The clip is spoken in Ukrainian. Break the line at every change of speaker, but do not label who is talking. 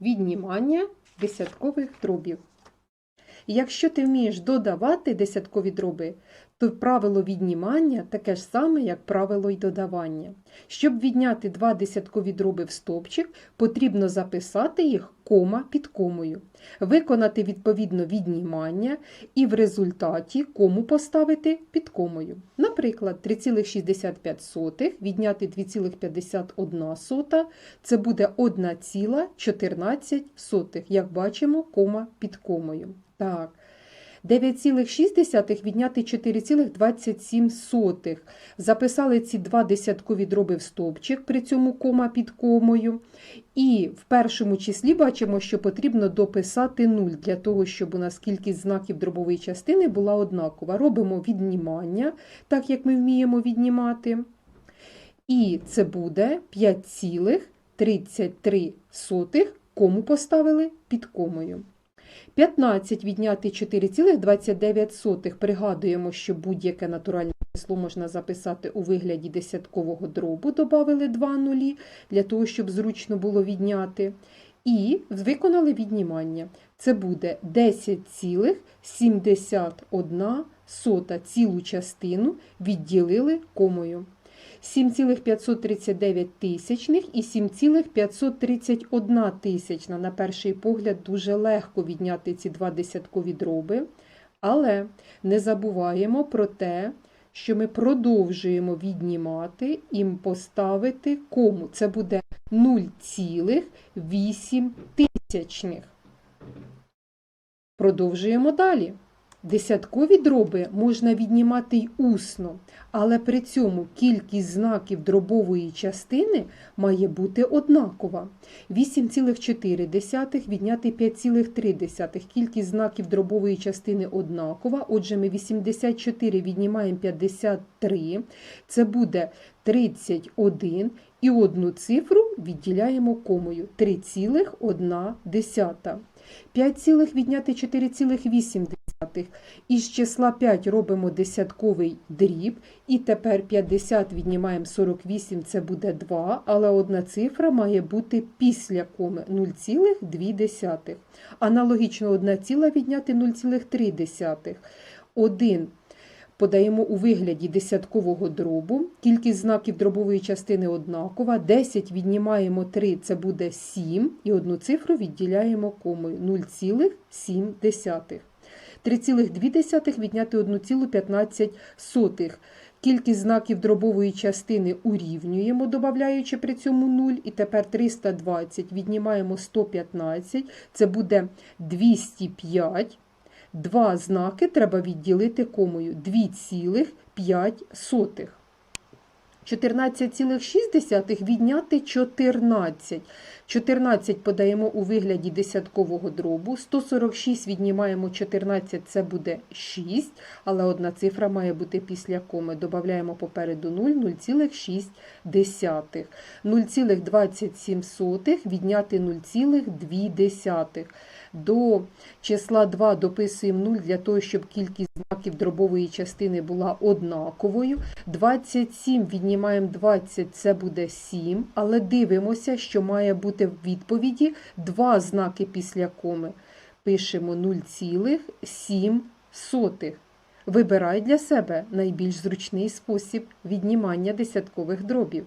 віднімання десяткових дробів. Якщо ти вмієш додавати десяткові дроби, то правило віднімання таке ж саме, як правило й додавання. Щоб відняти два десяткові дроби в стовпчик, потрібно записати їх кома під комою, виконати відповідно віднімання і в результаті кому поставити під комою. Наприклад, 3,65 відняти 2,51 це буде 1,14, як бачимо, кома під комою. Так. 9,6 відняти 4,27. Записали ці два десяткові дроби в стовпчик, при цьому кома під комою. І в першому числі бачимо, що потрібно дописати 0, для того, щоб у нас кількість знаків дробової частини була однакова. Робимо віднімання, так як ми вміємо віднімати. І це буде 5,33, кому поставили під комою. 15 відняти 4,29. Пригадуємо, що будь-яке натуральне число можна записати у вигляді десяткового дробу, добавили 2 нулі, для того, щоб зручно було відняти. І виконали віднімання. Це буде 10,71 цілу частину відділили комою. 7,539 тисячних і 7,531 тисячна. На перший погляд дуже легко відняти ці два десяткові дроби, але не забуваємо про те, що ми продовжуємо віднімати і поставити кому. Це буде 0,8 тисячних. Продовжуємо далі. Десяткові дроби можна віднімати й усно, але при цьому кількість знаків дробової частини має бути однакова. 8,4 відняти 5,3. Кількість знаків дробової частини однакова. Отже, ми 84 віднімаємо 53. Це буде 31. І одну цифру відділяємо комою 3,1. 5 цілих відняти 4,8. Із числа 5 робимо десятковий дріб, і тепер 50 віднімаємо 48, це буде 2, але одна цифра має бути після коми 0,2. Аналогічно 1 ціла відняти 0,3. 1 подаємо у вигляді десяткового дробу, кількість знаків дробової частини однакова, 10 віднімаємо 3, це буде 7, і одну цифру відділяємо комою 0,7. 3,2 відняти 1,15. Кількість знаків дробової частини урівнюємо, додаючи при цьому 0. І тепер 320 віднімаємо 115, це буде 205. Два знаки треба відділити комою 2,5. 14,6 відняти 14. 14 подаємо у вигляді десяткового дробу. 146 віднімаємо 14, це буде 6, але одна цифра має бути після коми. Додаємо попереду 0, 0,6. 0,27 відняти 0,2. До числа 2 дописуємо 0 для того, щоб кількість знаків дробової частини була однаковою. 27 віднімаємо 20, це буде 7, але дивимося, що має бути в відповіді два знаки після коми. Пишемо 0,7. Вибирай для себе найбільш зручний спосіб віднімання десяткових дробів.